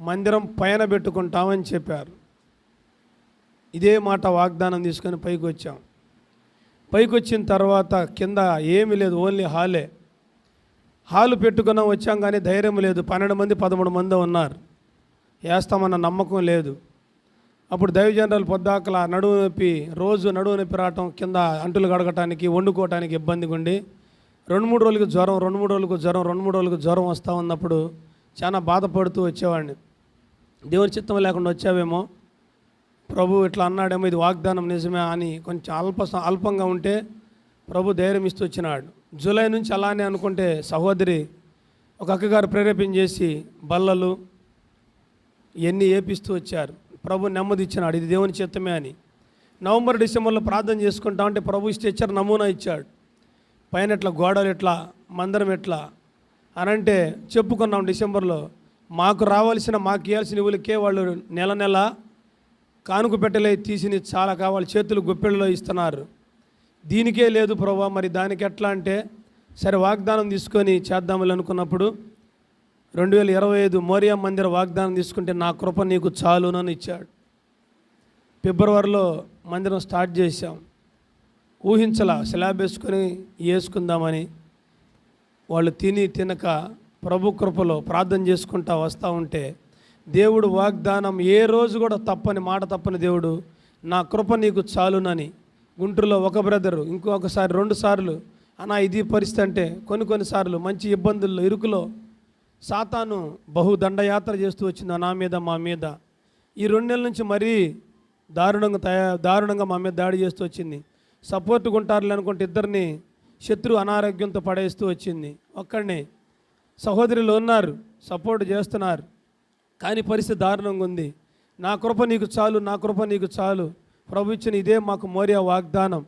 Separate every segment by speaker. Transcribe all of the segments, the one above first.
Speaker 1: మందిరం పైన పెట్టుకుంటామని చెప్పారు. ఇదే మాట వాగ్దానం తీసుకొని పైకి వచ్చాం పైకి వచ్చిన తర్వాత కింద ఏమీ లేదు ఓన్లీ హాలే. హాలు పెట్టుకున్నాం వచ్చాం కానీ ధైర్యం లేదు. పన్నెండు మంది పదమూడు మంది ఉన్నారు. వేస్తామన్న నమ్మకం లేదు. అప్పుడు దైవ జనరల్ పొద్దాకల నడువు నొప్పి రోజు నడువు నొప్పి రావటం కింద అంటులు కడగటానికి వండుకోవటానికి ఇబ్బందిగా ఉండి రెండు మూడు రోజులకు జ్వరం రెండు మూడు రోజులకు జ్వరం రెండు మూడు రోజులకు జ్వరం వస్తూ ఉన్నప్పుడు చాలా బాధపడుతూ వచ్చేవాడిని. దేవుని చిత్తం లేకుండా వచ్చావేమో? ప్రభు ఇట్లా అన్నాడేమో ఇది వాగ్దానం నిజమే అని కొంచెం అల్ప అల్పంగా ఉంటే ప్రభు ధైర్యం ఇస్తూ వచ్చినాడు. జూలై నుంచి అలానే అనుకుంటే సహోదరి ఒక అక్కగారు ప్రేరేపించేసి బల్లలు ఇవన్నీ ఏపిస్తూ వచ్చారు. ప్రభు నెమ్మది ఇచ్చినాడు ఇది దేవుని చిత్తమే అని. నవంబర్ డిసెంబర్లో ప్రార్థన చేసుకుంటా అంటే ప్రభు స్ట్రెచ్చర్ నమూనా ఇచ్చాడు. పైన ఎట్లా గోడలు ఎట్లా మందిరం ఎట్లా అనంటే చెప్పుకున్నాం డిసెంబర్లో. మాకు రావాల్సిన మాకు ఇవ్వాల్సిన ఇవులకే వాళ్ళు నెల నెల కానుక పెట్టలే తీసి చాలా కావాలి చేతులు గుప్పెళ్ళలో ఇస్తున్నారు. దీనికే లేదు ప్రభా మరి దానికి ఎట్లా అంటే సరే వాగ్దానం తీసుకొని చేద్దామని అనుకున్నప్పుడు రెండు వేల ఇరవై ఐదు మోరియా మందిర వాగ్దానం తీసుకుంటే నా కృప నీకు చాలునని ఇచ్చాడు. ఫిబ్రవరిలో మందిరం స్టార్ట్ చేశాం. ఊహించలా స్లాబ్ వేసుకొని వేసుకుందామని వాళ్ళు తిని తినక ప్రభు కృపలో ప్రార్థన చేసుకుంటా వస్తూ ఉంటే దేవుడు వాగ్దానం ఏ రోజు కూడా తప్పని మాట తప్పని దేవుడు నా కృప నీకు చాలునని. గుంటూరులో ఒక బ్రదరు ఇంకొకసారి రెండు సార్లు. అనా ఇది పరిస్థితి అంటే కొన్ని కొన్నిసార్లు మంచి ఇబ్బందుల్లో ఇరుకులో సాతాను బహు దండయాత్ర చేస్తూ వచ్చింది నా మీద మా మీద. ఈ రెండు నెలల నుంచి మరీ దారుణంగా తయా దారుణంగా మా మీద దాడి చేస్తూ వచ్చింది. సపోర్ట్గా ఉంటారులే అనుకుంటే ఇద్దరిని శత్రు అనారోగ్యంతో పడేస్తూ వచ్చింది. ఒక్కడిని సహోదరులు ఉన్నారు సపోర్ట్ చేస్తున్నారు. కానీ పరిస్థితి దారుణంగా ఉంది. నా కృప నీకు చాలు నా కృప నీకు చాలు. ప్రభు ఇచ్చిన ఇదే మాకు మోరియా వాగ్దానం.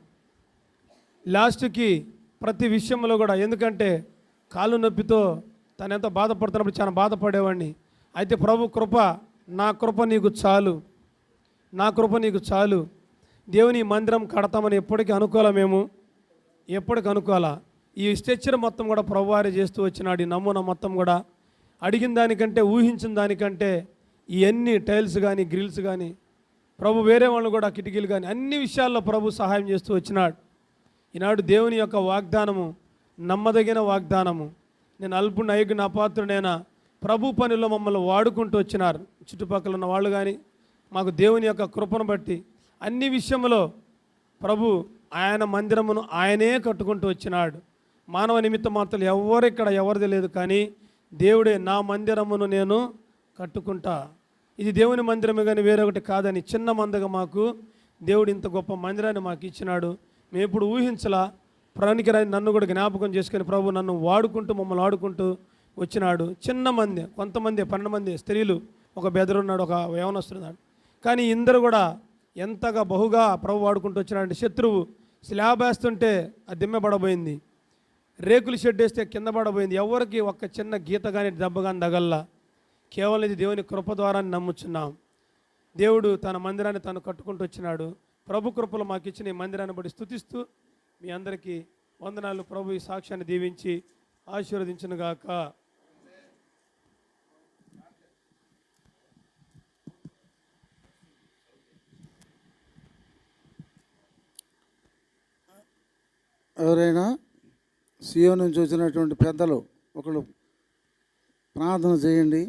Speaker 1: లాస్ట్కి ప్రతి విషయంలో కూడా ఎందుకంటే కాళ్ళు నొప్పితో తను ఎంత బాధపడుతున్నప్పుడు చాలా బాధపడేవాడిని. అయితే ప్రభు కృప నా కృప నీకు చాలు. నా కృప నీకు చాలు. దేవుని మందిరం కడతామని ఎప్పటికీ అనుకోలేమేమో ఎప్పటికి అనుకోవాలా? ఈ స్ట్రెచ్చర్ మొత్తం కూడా ప్రభువారే చేస్తూ వచ్చినాడు. ఈ నమూనా మొత్తం కూడా అడిగిన దానికంటే ఊహించిన దానికంటే ఇవన్నీ టైల్స్ కానీ గ్రిల్స్ కానీ ప్రభు వేరే వాళ్ళు కూడా కిటికీలు కానీ అన్ని విషయాల్లో ప్రభు సహాయం చేస్తూ వచ్చినాడు. ఈనాడు దేవుని యొక్క వాగ్దానము నమ్మదగిన వాగ్దానము. నేను అల్పుని అయ్యకు పాత్రనైనా ప్రభు పనిలో మమ్మల్ని వాడుకుంటూ వచ్చినారు. చుట్టుపక్కల ఉన్న వాళ్ళు కానీ మాకు దేవుని యొక్క కృపను బట్టి అన్ని విషయంలో ప్రభు ఆయన మందిరమును ఆయనే కట్టుకుంటూ వచ్చినాడు. మానవ నిమిత్త మాత్రం ఎవరు ఇక్కడ ఎవరిది లేదు కానీ దేవుడే నా మందిరమును నేను కట్టుకుంటా. ఇది దేవుని మందిరమే కానీ వేరొకటి కాదని చిన్న మందగా మాకు దేవుడు ఇంత గొప్ప మందిరాన్ని మాకు ఇచ్చినాడు. మేము ఇప్పుడు ఊహించలా ప్రాణికిరాని నన్ను కూడా జ్ఞాపకం చేసుకొని ప్రభు నన్ను వాడుకుంటూ మమ్మల్ని ఆడుకుంటూ వచ్చినాడు. చిన్న మంది కొంతమంది పన్నెండు మంది స్త్రీలు ఒక బెదరున్నాడు ఒక యవనస్తున్నాడు కానీ ఇందరు కూడా ఎంతగా బహుగా ప్రభు వాడుకుంటూ వచ్చినాడు శత్రువు. స్లాబ్ వేస్తుంటే అది దిమ్మెపడబోయింది రేకులు షెడ్ వేస్తే కింద పడబోయింది. ఎవరికి ఒక్క చిన్న గీత కానీ దెబ్బ కానీ తగల్లా. కేవలం ఇది దేవుని కృప ద్వారా నమ్ముచున్నాం. దేవుడు తన మందిరాన్ని తను కట్టుకుంటూ వచ్చినాడు. ప్రభు కృపలు మాకు ఇచ్చిన ఈ మందిరాన్ని బట్టి స్థుతిస్తూ మీ అందరికీ వందనాలు. ప్రభు ఈ సాక్ష్యాన్ని దీవించి ఆశీర్వదించునుగాక.
Speaker 2: ఎవరైనా సీఎం నుంచి వచ్చినటువంటి పెద్దలు ఒకళ్ళు ప్రార్థన చేయండి.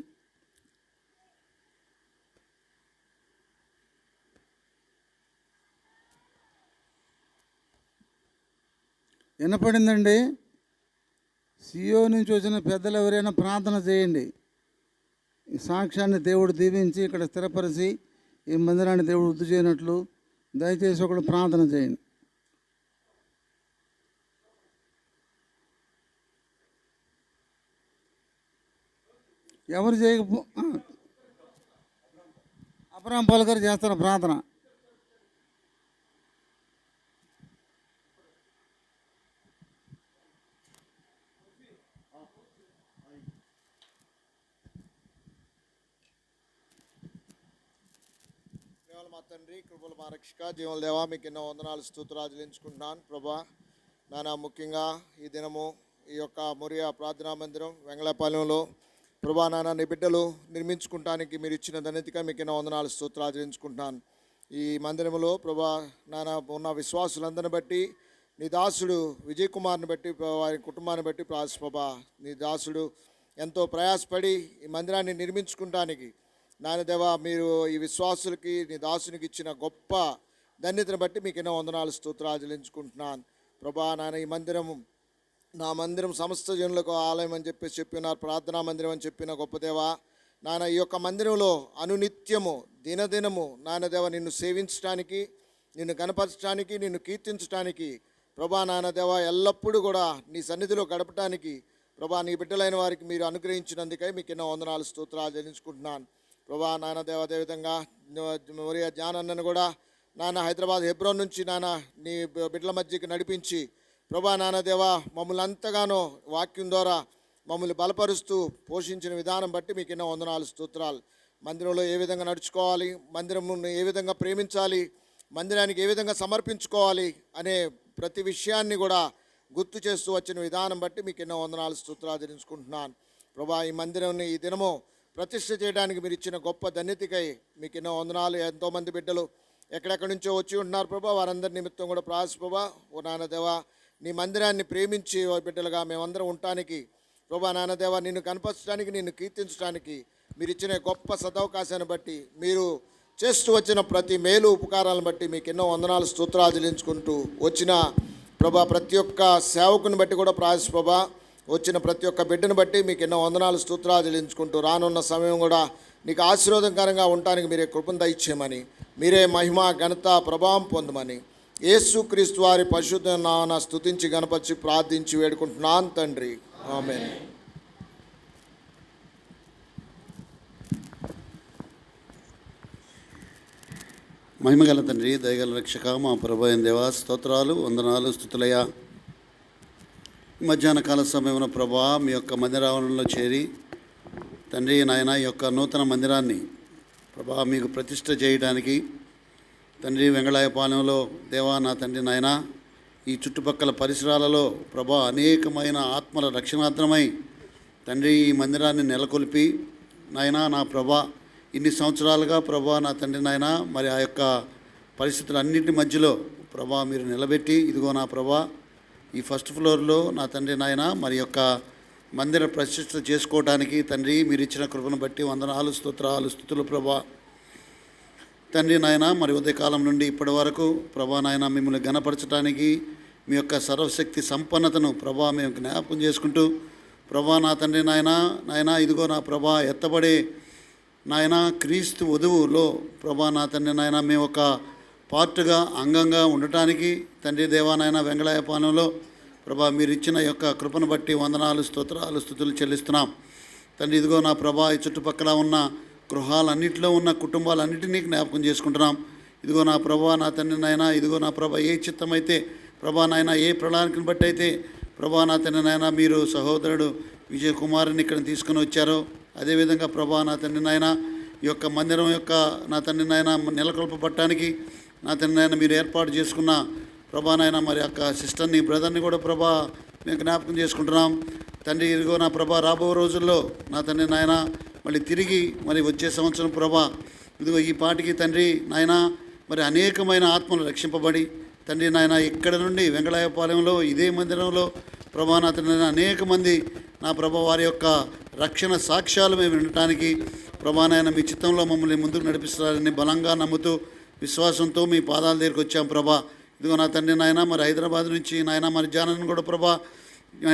Speaker 2: వినపడిందండి? సీఓ నుంచి వచ్చిన పెద్దలు ఎవరైనా ప్రార్థన చేయండి. ఈ సాక్ష్యాన్ని దేవుడు దీవించి ఇక్కడ స్థిరపరిచి ఈ మందిరాన్ని దేవుడు వృద్ధి చేయనట్లు దయచేసి ఒకళ్ళు ప్రార్థన చేయండి. ఎవరు చేయకపో ఆ. అబ్రహం పలకర్ చేస్తారు ప్రార్థన
Speaker 3: మా తండ్రి కృపల మా రక్షక దేవా మీకు ఎన్నో వందనాలు స్తోత్రాజలించుకుంటున్నాను ప్రభా నానా ముఖ్యంగా ఈ దినము ఈ యొక్క మురియా ప్రార్థనా మందిరం వెంగళపాలెంలో ప్రభా నాన్న నీ బిడ్డలు నిర్మించుకుంటానికి మీరు ఇచ్చిన ధన్యతగా మీకు ఎన్నో వందనాలు స్తోత్రాలు ఆచరించుకుంటున్నాను. ఈ మందిరంలో ప్రభా నాన్న ఉన్న విశ్వాసులందరిని బట్టి నీ దాసుడు విజయ్ కుమార్ని బట్టి వారి కుటుంబాన్ని బట్టి ప్రాస్ ప్రభా నీ దాసుడు ఎంతో ప్రయాసపడి ఈ మందిరాన్ని నిర్మించుకుంటానికి నాయనదేవ మీరు ఈ విశ్వాసులకి నీ దాసునికి ఇచ్చిన గొప్ప ధన్యతను బట్టి మీకు ఎన్నో వందనాలు స్తోత్రాలు ఆచరించుకుంటున్నాను. ప్రభా నాయన ఈ మందిరము నా మందిరం సమస్త జనులకు ఆలయం అని చెప్పేసి చెప్పినారు ప్రార్థనా మందిరం అని చెప్పిన గొప్పదేవ నాన్న ఈ యొక్క మందిరంలో అనునిత్యము దినదినము నాన్నదేవ నిన్ను సేవించడానికి నిన్ను కనపరచడానికి నిన్ను కీర్తించడానికి ప్రభా నాన్న ఎల్లప్పుడూ కూడా నీ సన్నిధిలో గడపడానికి ప్రభా నీ బిడ్డలైన వారికి మీరు అనుగ్రహించినందుకై మీకు ఎన్నో వందనాలు స్తోత్రాలు చెల్లించుకుంటున్నాను. ప్రభా నాన్న అదేవిధంగా మరి జ్ఞానన్నను కూడా నాన్న హైదరాబాద్ హెబ్రోన్ నుంచి నాన్న నీ బిడ్డల మధ్యకి నడిపించి ప్రభా నాన్నదేవా మమ్మల్ని అంతగానో వాక్యం ద్వారా మమ్మల్ని బలపరుస్తూ పోషించిన విధానం బట్టి మీకు ఎన్నో వందనాలు స్తోత్రాలు. మందిరంలో ఏ విధంగా నడుచుకోవాలి మందిరమును ఏ విధంగా ప్రేమించాలి మందిరానికి ఏ విధంగా సమర్పించుకోవాలి అనే ప్రతి విషయాన్ని కూడా గుర్తు చేస్తూ వచ్చిన విధానం బట్టి మీకు ఎన్నో వందనాలు స్తోత్రాలు ఆచరించుకుంటున్నాను ప్రభా ఈ మందిరాన్ని ఈ దినము ప్రతిష్ఠ చేయడానికి మీరు ఇచ్చిన గొప్ప ధన్యతకై మీకు ఎన్నో వందనాలు. ఎంతోమంది బిడ్డలు ఎక్కడెక్కడి నుంచో వచ్చి ఉంటున్నారు ప్రభా. వారందరి నిమిత్తం కూడా ప్రాస్ ప్రభా. ఓ నాన్నదేవా నీ మందిరాన్ని ప్రేమించి బిడ్డలుగా మేమందరం ఉండటానికి ప్రభా నాన్నదేవ నిన్ను కనపరచడానికి నిన్ను కీర్తించడానికి మీరు ఇచ్చిన గొప్ప సదవకాశాన్ని బట్టి మీరు చేస్తూ వచ్చిన ప్రతి మేలు ఉపకారాలను బట్టి మీకు ఎన్నో వందనాలు స్తోత్రాలు చెల్లించుకుంటూ వచ్చిన ప్రభా ప్రతి ఒక్క సేవకుని బట్టి కూడా ప్రాస్ ప్రభా వచ్చిన ప్రతి ఒక్క బిడ్డను బట్టి మీకు ఎన్నో వందనాలు స్తోత్రాలు చెల్లించుకుంటూ రానున్న సమయం కూడా నీకు ఆశీర్వాదకరంగా ఉండటానికి మీరే కృపను దయచేయమని మీరే మహిమ ఘనత ప్రభావం పొందమని యేసుక్రీస్తు వారి పరిశుద్ధ నాన్న స్థుతించి గణపరిచి ప్రార్థించి వేడుకుంటున్నాను తండ్రి. ఆమె
Speaker 4: మహిమగల తండ్రి దయగల రక్షక మా ప్రభు దేవా స్తోత్రాలు వందనాలు స్థుతులయ మధ్యాహ్న కాల సమయమున ప్రభా మీ యొక్క మందిరావరణలో చేరి తండ్రి నాయన ఈ యొక్క నూతన మందిరాన్ని ప్రభా మీకు ప్రతిష్ట చేయడానికి తండ్రి వెంగళాయపాలెంలో దేవా నా తండ్రి నాయన ఈ చుట్టుపక్కల పరిసరాలలో ప్రభా అనేకమైన ఆత్మల రక్షణార్థమై తండ్రి ఈ మందిరాన్ని నెలకొల్పి నాయనా నా ప్రభా ఇన్ని సంవత్సరాలుగా ప్రభా నా తండ్రి నాయన మరి ఆ యొక్క పరిస్థితులన్నింటి మధ్యలో ప్రభా మీరు నిలబెట్టి ఇదిగో నా ప్రభా ఈ ఫస్ట్ ఫ్లోర్లో నా తండ్రి నాయన మరి యొక్క మందిర ప్రతిష్ట చేసుకోవడానికి తండ్రి మీరు ఇచ్చిన కృపను బట్టి వందనాలు స్తోత్రాలు స్థుతులు ప్రభా. తండ్రి నాయన మరి ఉదయకాలం నుండి ఇప్పటి వరకు ప్రభా నాయన మిమ్మల్ని గణపరచడానికి మీ యొక్క సర్వశక్తి సంపన్నతను ప్రభా మేము జ్ఞాపకం చేసుకుంటూ ప్రభా నా తండ్రి నాయన నాయన ఇదిగో నా ప్రభా ఎత్తబడే నాయన క్రీస్తు వధువులో ప్రభా నా తండ్రి నాయన మేము ఒక పార్ట్గా అంగంగా ఉండటానికి తండ్రి దేవా నాయన ప్రభా మీరు ఇచ్చిన యొక్క కృపను బట్టి వందనాలు స్తోత్రాలు స్థుతులు చెల్లిస్తున్నాం. తండ్రి ఇదిగో నా ప్రభా ఈ చుట్టుపక్కల ఉన్న గృహాలన్నింటిలో ఉన్న కుటుంబాలన్నింటినీ జ్ఞాపకం చేసుకుంటున్నాం. ఇదిగో నా ప్రభా నా తండ్రి నాయన ఇదిగో నా ప్రభా ఏ చిత్తమైతే ప్రభా నాయన ఏ ప్రణాళికను బట్టి అయితే ప్రభా నా తండ్రి నాయన మీరు సహోదరుడు విజయ్ కుమార్ని ఇక్కడ తీసుకుని వచ్చారో. అదేవిధంగా ప్రభా నా తండ్రి నాయన ఈ యొక్క మందిరం యొక్క నా తండ్రి నాయన నెలకొల్పబట్టడానికి నా తండ్రి నాయన మీరు ఏర్పాటు చేసుకున్న ప్రభా నాయన మరి యొక్క సిస్టర్ని బ్రదర్ని కూడా ప్రభా మేము జ్ఞాపకం చేసుకుంటున్నాం. తండ్రి ఇదిగో నా ప్రభా రాబో రోజుల్లో నా తండ్రి నాయన మళ్ళీ తిరిగి మరి వచ్చే సంవత్సరం ప్రభా ఇదిగో ఈ పాటికి తండ్రి నాయన మరి అనేకమైన ఆత్మలు రక్షింపబడి తండ్రి నాయన ఇక్కడ నుండి వెంకటాయపాలెంలో ఇదే మందిరంలో ప్రభా నా తండ్రి అనేక మంది నా ప్రభా వారి యొక్క రక్షణ సాక్ష్యాలు మేము వినటానికి ప్రభా నాయన మీ చిత్తంలో మమ్మల్ని ముందుకు నడిపిస్తారని బలంగా నమ్ముతూ విశ్వాసంతో మీ పాదాల దగ్గరికి వచ్చాం ప్రభా. ఇదిగో నా తండ్రి నాయన మరి హైదరాబాద్ నుంచి నాయన మరి జానని కూడా ప్రభా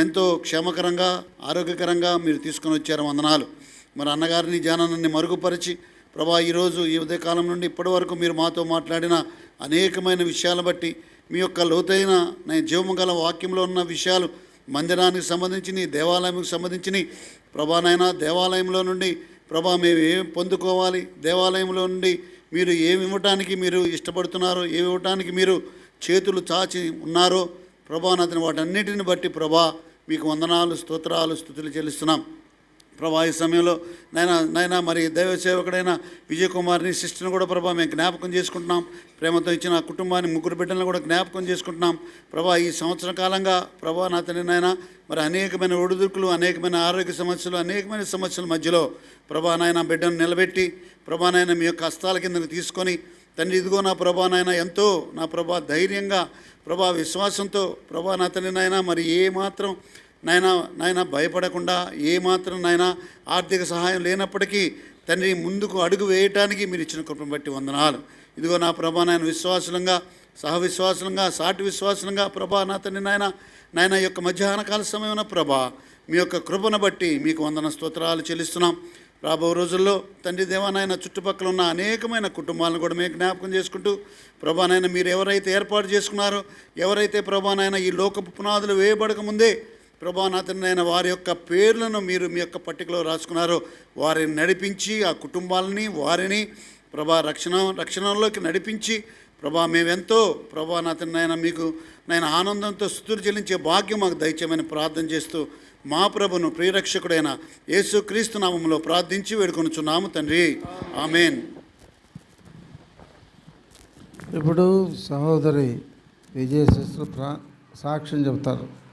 Speaker 4: ఎంతో క్షేమకరంగా ఆరోగ్యకరంగా మీరు తీసుకొని వచ్చారు వందనాలు. మరి అన్నగారిని జానాన్ని మరుగుపరిచి ప్రభా ఈరోజు ఈ ఉదయకాలం నుండి ఇప్పటి వరకు మీరు మాతో మాట్లాడిన అనేకమైన విషయాలు బట్టి మీ యొక్క లోతైన నేను జీవము గల వాక్యంలో ఉన్న విషయాలు మందిరానికి సంబంధించి దేవాలయంకి సంబంధించి ప్రభానైనా దేవాలయంలో నుండి ప్రభా మేము ఏం పొందుకోవాలి? దేవాలయంలో నుండి మీరు ఏమి ఇవ్వటానికి మీరు ఇష్టపడుతున్నారో ఏమి ఇవ్వటానికి మీరు చేతులు చాచి ఉన్నారో ప్రభా నాతని వాటన్నిటిని బట్టి ప్రభా మీకు వందనాలు స్తోత్రాలు స్థుతులు చెల్లిస్తున్నాం. ప్రభా ఈ సమయంలో నాయన నాయన మరి దైవ సేవకుడైన విజయ్ కుమార్ని సిస్టర్ని కూడా ప్రభా మేము జ్ఞాపకం చేసుకుంటున్నాం. ప్రేమతో ఇచ్చిన కుటుంబాన్ని ముగ్గురు బిడ్డలను కూడా జ్ఞాపకం చేసుకుంటున్నాం. ప్రభా ఈ సంవత్సర కాలంగా ప్రభా నా తండ్రి నాయన మరి అనేకమైన ఒడిదుడుకులు అనేకమైన ఆరోగ్య సమస్యలు అనేకమైన సమస్యల మధ్యలో ప్రభా నాయన బిడ్డను నిలబెట్టి ప్రభా నాయన మీ యొక్క హస్తాల కిందకు తీసుకొని తండ్రి ఇదిగో నా ప్రభా నాయన ఎంతో నా ప్రభా ధైర్యంగా ప్రభా విశ్వాసంతో ప్రభా నా తండ్రి నాయన మరి ఏ మాత్రం నాయన నాయన భయపడకుండా ఏమాత్రం నాయన ఆర్థిక సహాయం లేనప్పటికీ తండ్రి ముందుకు అడుగు వేయటానికి మీరు ఇచ్చిన కృపను బట్టి వందనాలు. ఇదిగో నా ప్రభా నాయన విశ్వాసులంగా సహవిశ్వాసులంగా సాటి విశ్వాసులంగా ప్రభా నా తండ్రి నాయన నాయన యొక్క మధ్యాహ్న కాల సమయమైన ప్రభా మీ యొక్క కృపను బట్టి మీకు వందన స్తోత్రాలు చెల్లిస్తున్నాం. రాబో రోజుల్లో తండ్రి దేవానాయన చుట్టుపక్కల ఉన్న అనేకమైన కుటుంబాలను కూడా మేము జ్ఞాపకం చేసుకుంటూ ప్రభానైనా మీరు ఎవరైతే ఏర్పాటు చేసుకున్నారో ఎవరైతే ప్రభానైనా ఈ లోకపు పునాదులు వేయబడక ముందే ప్రభానాథనైన వారి యొక్క పేర్లను మీరు మీ యొక్క పట్టికలో రాసుకున్నారు. వారిని నడిపించి ఆ కుటుంబాలని వారిని ప్రభా రక్షణ రక్షణలోకి నడిపించి ప్రభా మేమెంతో ప్రభా నాయన మీకు నేను ఆనందంతో స్థుతులు చెల్లించే భాగ్యం మాకు దయచేయమని ప్రార్థన చేస్తూ మా ప్రభును ప్రియరక్షకుడైన యేసుక్రీస్తు నామంలో ప్రార్థించి వేడుకొనుచున్నాము తండ్రి. ఆమెన్.
Speaker 2: ఇప్పుడు సహోదరి విజయ సాక్ష్యం చెబుతారు